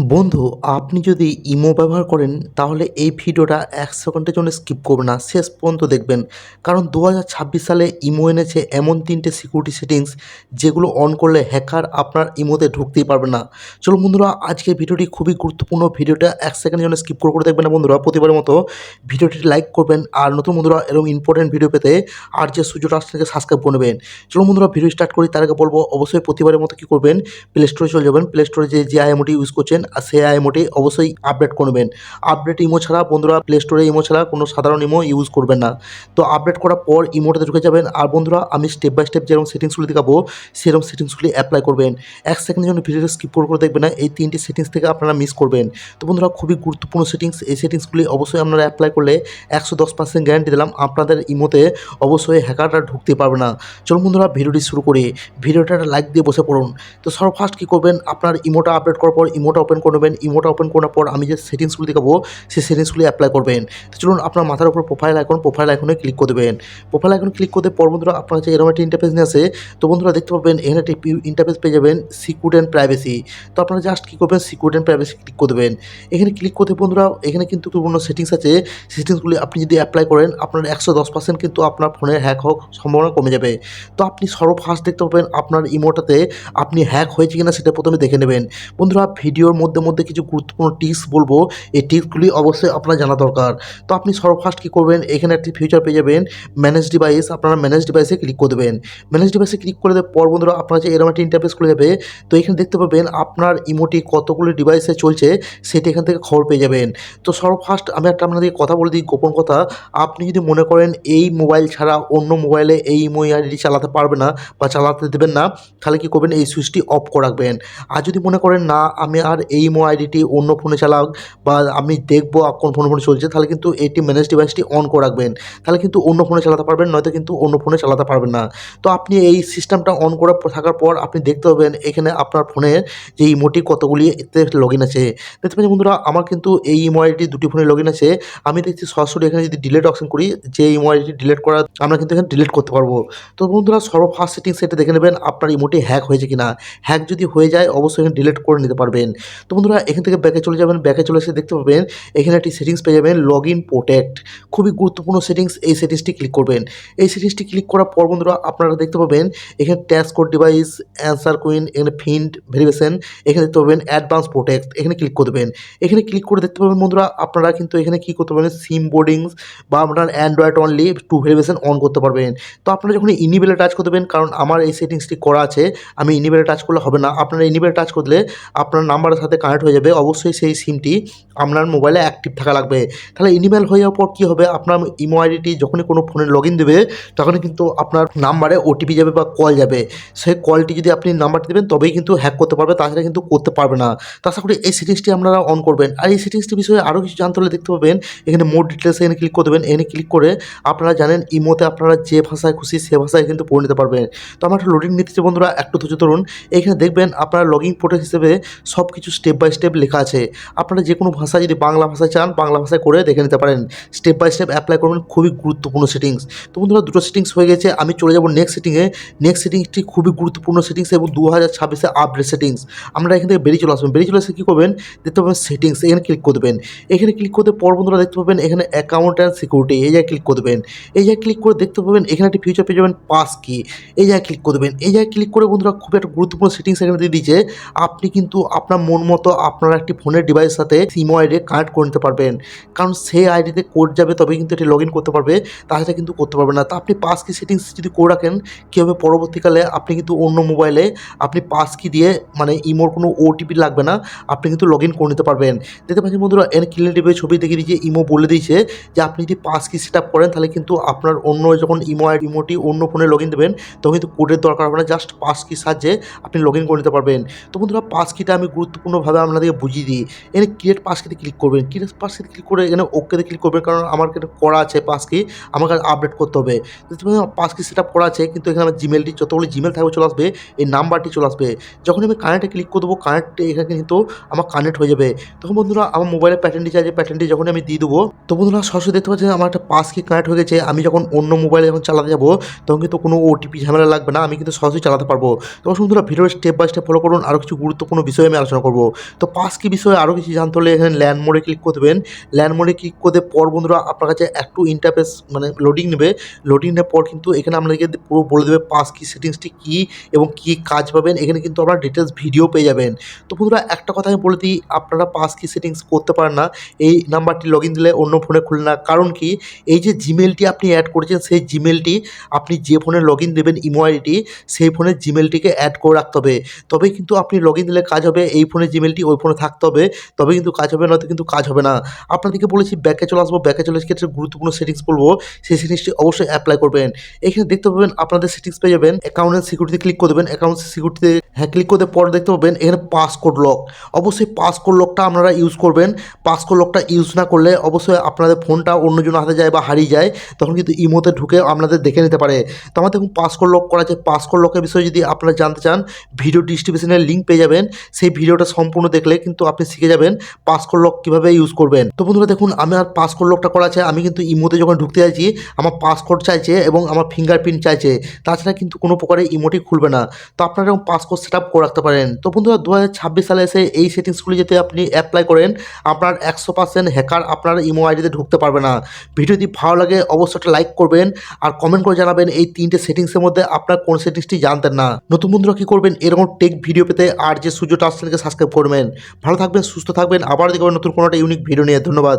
বন্ধু, আপনি যদি ইমো ব্যবহার করেন, তাহলে এই ভিডিওটা এক সেকেন্ডের জন্য স্কিপ করবেন না, শেষ পর্যন্ত দেখবেন। কারণ দু হাজার ছাব্বিশ সালে ইমো এনেছে এমন তিনটে সিকিউরিটি সেটিংস যেগুলো অন করলে হ্যাকার আপনার ইমোতে ঢুকতেই পারবে না। চলো বন্ধুরা, আজকের ভিডিওটি খুবই গুরুত্বপূর্ণ। ভিডিওটা এক সেকেন্ডের জন্য স্কিপ করে করে দেখবেন না বন্ধুরা, প্রতিবারের মতো ভিডিওটি লাইক করবেন। আর নতুন বন্ধুরা, এরকম ইম্পর্টেন্ট ভিডিও পেতে আর যে সুযোগটা আসছে সাবস্ক্রাইব করে নেবেন। চলো বন্ধুরা, ভিডিও স্টার্ট করি, তার আগে বলব, অবশ্যই প্রতিবারের মতো কী করবেন? প্লে স্টোরে চলে যাবেন। প্লে স্টোরে যে আইএমওটি ইউজ করছেন সেই আইএমওটি অবশ্যই আপডেট করবেন। আপডেট ইমো ছাড়া বন্ধুরা প্লে স্টোরে ইমো ছাড়া কোনো সাধারণ ইমো ইউজ করবেন না। তো আপডেট করার পর ইমোটাতে ঢুকে যাবেন। আর বন্ধুরা, আমি স্টেপ বাই স্টেপ যেরকম সেটিংসগুলি দেখাবো, সেরকম সেটিংসগুলি অ্যাপ্লাই করবেন। এক সেকেন্ডের জন্য ভিডিওটা স্কিপ করে করে দেখবেন না, এই তিনটি সেটিংস থেকে আপনারা মিস করবেন। তো বন্ধুরা, খুবই গুরুত্বপূর্ণ সেটিংস এই সেটিংসগুলি অবশ্যই আপনারা অ্যাপ্লাই করলে একশো দশ পার্সেন্ট গ্যারান্টি দিলাম, আপনাদের ইমোতে অবশ্যই হ্যাকাররা ঢুকতে পারবে না। চলুন বন্ধুরা, ভিডিওটি শুরু করি। ভিডিওটা লাইক দিয়ে বসে পড়ুন। তো সর্ব ফার্স্ট কী করবেন? আপনার ইমোটা আপডেট করার পর ইমোটা ওপেন করে নেবেন ইমোটা ওপেন করার পর আমি যে সেটিংসগুলি দেখাবো, সেই সেটিংসগুলি অ্যাপ্লাই করবেন। চলুন আপনার মাথার উপর প্রোফাইল আইকন প্রোফাইল আইকনে ক্লিক করে দেবেন। প্রোফাইল আইকন ক্লিক করতে পর বন্ধুরা, আপনার কাছে এরকম একটা ইন্টারফেস নিয়ে আসে তো বন্ধুরা দেখতে পাবেন, এখানে একটি ইন্টারফেস পেয়ে যাবেন সিকিউরিটি অ্যান্ড প্রাইভেসি তো আপনারা জাস্ট কী করবেন সিকিউরিটি অ্যান্ড প্রাইভেসি ক্লিক করে দেবেন। এখানে ক্লিক করতে বন্ধুরা, এখানে কিন্তু গুরুত্বপূর্ণ সেটিংস আছে। সেটিংসগুলি আপনি যদি অ্যাপ্লাই করেন, আপনার একশো দশ পার্সেন্ট কিন্তু আপনার ফোনে হ্যাক হওয়ার সম্ভাবনা কমে যাবে। তো আপনি সর্ব ফার্স্ট দেখতে পাবেন, আপনার ইমোটাতে আপনি হ্যাক হয়েছে কিনা, সেটা প্রথমে দেখে নেবেন। বন্ধুরা ভিডিওর মধ্যে মধ্যে কিছু গুরুত্বপূর্ণ টিপস বলব। এই টিপসগুলি অবশ্যই আপনার জানা দরকার। তো আপনি সর্ব ফার্স্ট কী করবেন? এখানে একটি ফিউচার পেয়ে যাবেন। ম্যানেজ ডিভাইস আপনারা ম্যানেজ ডিভাইসে ক্লিক করে দেবেন। ম্যানেজ ডিভাইসে ক্লিক করে দেওয়ার পর বন্ধুরা, আপনার যে এরকম একটা ইন্টারফেস খুলে যাবে, তো এখানে দেখতে পাবেন আপনার ইমোটি কতগুলি ডিভাইসে চলছে, সেটা এখান থেকে খবর পেয়ে যাবেন। তো সর্ব ফার্স্ট আমি একটা আপনাদের কথা বলে দিই, গোপন কথা। আপনি যদি মনে করেন এই মোবাইল ছাড়া অন্য মোবাইলে এই ইমো আইডি চালাতে পারবে না বা চালাতে দেবেন না, তাহলে কী করবেন? এই সুইচটি অফ করে রাখবেন। আর যদি মনে করেন না, আমি আর এই ইমো আইডিটি অন্য ফোনে চালাক বা আমি দেখব কোন ফোনে ফোনে চলছে, তাহলে কিন্তু এটি ম্যানেজ ডিভাইসটি অন করে রাখবেন। তাহলে কিন্তু অন্য ফোনে চালাতে পারবেন, নয়তো কিন্তু অন্য ফোনে চালাতে পারবেন না। তো আপনি এই সিস্টেমটা অন করে থাকার পর আপনি দেখতে পাবেন এখানে আপনার ফোনের যে ইমোটি কতগুলি এতে লগ ইন আছে। দেখতে পাচ্ছেন বন্ধুরা, আমার কিন্তু এই ইমো আইডি দুটি ফোনে লগ ইন আছে। আমি দেখছি সরাসরি এখানে যদি ডিলেট অপশন করি, যে ইমো আইডি ডিলিট করা, আমরা কিন্তু এখানে ডিলিট করতে পারব। তো বন্ধুরা সর্ব ফার্স্ট সেটিং সেটা দেখে নেবেন, আপনার ইমোটি হ্যাক হয়েছে কিনা। হ্যাক যদি হয়ে যায়, অবশ্যই এখানে ডিলিট করে নিতে পারবেন। তো বন্ধুরা, এখান থেকে ব্যাকে চলে যাবেন ব্যাকে চলে এসে দেখতে পাবেন, এখানে একটি সেটিংস পেয়ে যাবেন লগ ইন প্রোটেক্ট খুবই গুরুত্বপূর্ণ সেটিংস এই সেটিংসটি ক্লিক করবেন। এই সেটিংসটি ক্লিক করার পর বন্ধুরা, আপনারা দেখতে পাবেন, এখানে tax code device answer queen এখানে ফিন্ড ভেরিফিকেশন এখানে দেখতে পাবেন অ্যাডভান্স প্রোটেক্ট এখানে ক্লিক করে দেবেন। এখানে ক্লিক করে দেখতে পাবেন বন্ধুরা, আপনারা কিন্তু এখানে কী করতে পারবেন সিম বোর্ডিংস বা আপনার Android only two verification on করতে পারবেন। তো আপনারা যখন ইনিবেলে টাচ করে দেবেন কারণ আমার এই সেটিংসটি করা আছে, আমি ইনিবেলে টাচ করলে হবে না। আপনারা ইনিবেলে টাচ করলে আপনার নাম্বারের সাথে কানেক্ট হয়ে যাবে, অবশ্যই সেই সিমটি আপনার মোবাইলে অ্যাক্টিভ থাকা লাগবে। তাহলে ইনিমেল হয়ে যাওয়ার পর কী হবে? আপনার ইমো আইডিটি যখনই কোনো ফোনে লগ ইন দেবে, তখনই কিন্তু আপনার নাম্বারে ওটিপি যাবে বা কল যাবে। সেই কলটি যদি আপনি নাম্বারটি দেবেন, তবেই কিন্তু হ্যাক করতে পারবে, তাছাড়া কিন্তু করতে পারবে না। তো আশা করি এই সেটিংসটি আপনারা অন করবেন। আর এই সেটিংসটি বিষয়ে আরও কিছু জানতে হলে দেখতে পাবেন, এখানে মোর ডিটেলস এখানে ক্লিক করে দেবেন। এখানে ক্লিক করে আপনারা জানেন ইমোতে আপনারা যে ভাষায় খুশি, সে ভাষায় কিন্তু পড়ে নিতে পারবেন। তো আমার লোডিং নিতেছে বন্ধুরা, একটু ধৈর্য ধরুন। এখানে দেখবেন আপনার লগিং পোর্টাল হিসেবে সব কিছু স্টেপ বাই স্টেপ লেখা আছে। আপনারা যে কোনো ভাষা যদি বাংলা ভাষায় চান, বাংলা ভাষায় করে দেখে নিতে পারেন। স্টেপ বাই স্টেপ অ্যাপ্লাই করবেন খুবই গুরুত্বপূর্ণ সেটিংস তো বন্ধুরা, দুটো সেটিংস হয়ে গেছে। আমি চলে যাব নেক্সট সেটিংয়ে নেক্সট সেটিংসটি খুবই গুরুত্বপূর্ণ সেটিংস এবং দু হাজার ছাব্বিশে আপডেট সেটিংস আমরা এখান থেকে বেরিয়ে চলে আসবেন বেরিয়ে চলে এসে কী করবেন? দেখতে পাবেন সেটিংস এখানে ক্লিক করে দেবেন এখানে ক্লিক করতে পর বন্ধুরা দেখতে পাবেন এখানে অ্যাকাউন্ট অ্যান্ড সিকিউরিটি এই জায়গায় ক্লিক করে দেবেন এই জায়গায় ক্লিক করে দেখতে পাবেন এখানে একটি ফিউচার পেয়ে যাবেন পাস কি এই জায়গায় ক্লিক করে দেবেন এই জায়গায় ক্লিক করে বন্ধুরা খুব একটা গুরুত্বপূর্ণ সেটিংস এখানে দিয়ে দিয়েছে। আপনি কিন্তু আপনার মন মতো আপনার একটি ফোনের ডিভাইসের সাথে সিমো আইডি কানেক্ট করে নিতে পারবেন। কারণ সেই আইডিতে কোড যাবে তবে কিন্তু এটি লগ করতে পারবে, তাছাড়া কিন্তু করতে পারবে না। তা আপনি পাস কি সেটিংস যদি করে রাখেন, কী হবে? পরবর্তীকালে আপনি কিন্তু অন্য মোবাইলে আপনি পাস কি দিয়ে মানে ইমোর কোনো ওটিপি লাগবে না, আপনি কিন্তু লগ ইন করে নিতে পারবেন। দেখতে পাচ্ছেন বন্ধুরা এন ক্লিয়ার ছবি দেখিয়ে দিয়েছে ইমো বলে দিয়েছে যে আপনি যদি পাস কি সেট আপ করেন, তাহলে কিন্তু আপনার অন্য যখন ইমো আইডি ইমোটি অন্য ফোনে লগ ইন দেবেন, তখন কিন্তু কোডের দরকার হবে না জাস্ট পাস কি সাহায্যে আপনি লগ ইন করে নিতে পারবেন। তো বন্ধুরা পাস কিটা আমি গুরুত্বপূর্ণভাবে আপনাদেরকে বুঝিয়ে দিই। এখানে ক্রিয়েট পাস কিতে ক্লিক করবেন। ক্রিয়েট পাস কিতে ক্লিক করে এখানে ওকেতে ক্লিক করবেন। কারণ আমার কিন্তু করা আছে পাস কি আমাকে আপডেট করতে হবে। পাস কি সেট আপ করা আছে, কিন্তু এখানে আমার জিমেলটি যতগুলি জিমেল থাকবে চলে আসবে, এই নাম্বারটি চলে আসবে। যখন আমি কানেক্টে ক্লিক করে দেবো কানেক্টে এখানে কিন্তু আমার কানেক্ট হয়ে যাবে। তখন বন্ধুরা, আমার মোবাইলের প্যাটার্নটি চাই, যে প্যাটার্নটি যখন আমি দিয়ে দেবো, তো বন্ধুরা, সরাসরি দেখতে পাচ্ছেন আমার একটা পাস কি কানেক্ট হয়ে গেছে। আমি যখন অন্য মোবাইলে যখন চালাতে যাব, তখন কিন্তু কোনো ওটিপি ঝামেলা লাগবে না। আমি কিন্তু সরাসরি চালাতে পারব। তখন বন্ধুরা video step by step follow করুন। আরও কিছু গুরুত্বপূর্ণ বিষয়ে আমি আলোচনা করব। তো পাস কি বিষয়ে আরও কিছু জানতে হলে এখানে ল্যান্ড মোডে ক্লিক করে দেবেন ল্যান্ড মোডে ক্লিক করে পর বন্ধুরা আপনার কাছে একটু ইন্টারফেস মানে লোডিং নেবে। লোডিং নেওয়ার পর কিন্তু এখানে আপনাদেরকে পুরো বলে দেবে পাস কি সেটিংসটি কী এবং কী কাজ পাবেন। এখানে কিন্তু আপনারা ডিটেলস ভিডিও পেয়ে যাবেন। তো বন্ধুরা একটা কথা আমি বলে দিই, আপনারা পাস কি সেটিংস করতে পারেন না। এই নাম্বারটি লগ ইন দিলে অন্য ফোনে খুলে না। কারণ কি? এই যে জিমেলটি আপনি অ্যাড করেছেন, সেই জিমেলটি আপনি যে ফোনে লগ ইন দেবেন ইমো আইডি, সেই ফোনের জিমেলটিকে অ্যাড করে রাখতে হবে। তবে কিন্তু আপনি লগ ইন দিলে কাজ হবে। এই ফোনের জিমেলটি ওই ফোনে থাকতে হবে তবে কিন্তু কাজ হবে, নয়তো কিন্তু কাজ হবে না। আপনাদেরকে বলেছি, ব্যাকে চলে আসব, ব্যাকে চলে ক্ষেত্রে গুরুত্বপূর্ণ সেটিংস বলব, সেই সেটিংসটি অবশ্যই অ্যাপ্লাই করবেন। এখানে দেখতে পাবেন, আপনাদের সেটিংস পেয়ে যাবেন অ্যাকাউন্টের সিকিউরিটি ক্লিক করে দেবেন অ্যাকাউন্ট সিকিউরিটিতে হ্যাঁ ক্লিক করতে পরে দেখতে পাবেন এখানে পাসকোড লক অবশ্যই পাসকোড লকটা আপনারা ইউজ করবেন। পাসকোড লকটা ইউজ না করলে অবশ্যই আপনাদের ফোনটা অন্যজন হাতে যায় বা হারিয়ে যায়, তখন কিন্তু ইমোতে ঢুকে আপনাদের দেখে নিতে পারে। তো আমার দেখুন পাসকোড লক করা আছে। পাসকোড লকের বিষয়ে যদি আপনারা জানতে চান ভিডিও ডিস্ট্রিবিউশনের লিঙ্ক পেয়ে যাবেন। সেই ভিডিওটা সম্পূর্ণ দেখলে কিন্তু আপনি শিখে যাবেন পাসকোড লক কীভাবে ইউজ করবেন। তো বন্ধুরা দেখুন আমার পাসকোড লকটা করা আছে। আমি কিন্তু ইমোতে যখন ঢুকতে যাচ্ছি, আমার পাসকোড চাইছে এবং আমার ফিঙ্গারপ্রিন্ট চাইছে। তাছাড়া কিন্তু কোনো প্রকারে ইমোটি খুলবে না। তো আপনারা এরকম পাসকোড সেট আপ করে রাখতে পারেন। তো বন্ধুরা দু হাজার ছাব্বিশ সালে এসে এই সেটিংসগুলি যদি আপনি অ্যাপ্লাই করেন, আপনার একশো পার্সেন্ট হ্যাকার আপনার ইমো আইডিতে ঢুকতে পারবে না। ভিডিও যদি ভালো লাগে, অবশ্যই একটা লাইক করবেন আর কমেন্ট করে জানাবেন এই তিনটে সেটিংসের মধ্যে আপনার কোন সেটিংসটি জানতেন না। নতুন বন্ধুরা, কী করবেন? এরকম টেক ভিডিও পেতে আর যে সূর্য টাচ চ্যানেলকে সাবস্ক্রাইব করবেন। ভালো থাকবেন, সুস্থ থাকবেন। আবার দেখবেন নতুন কোনো একটা ইউনিক ভিডিও নিয়ে। ধন্যবাদ।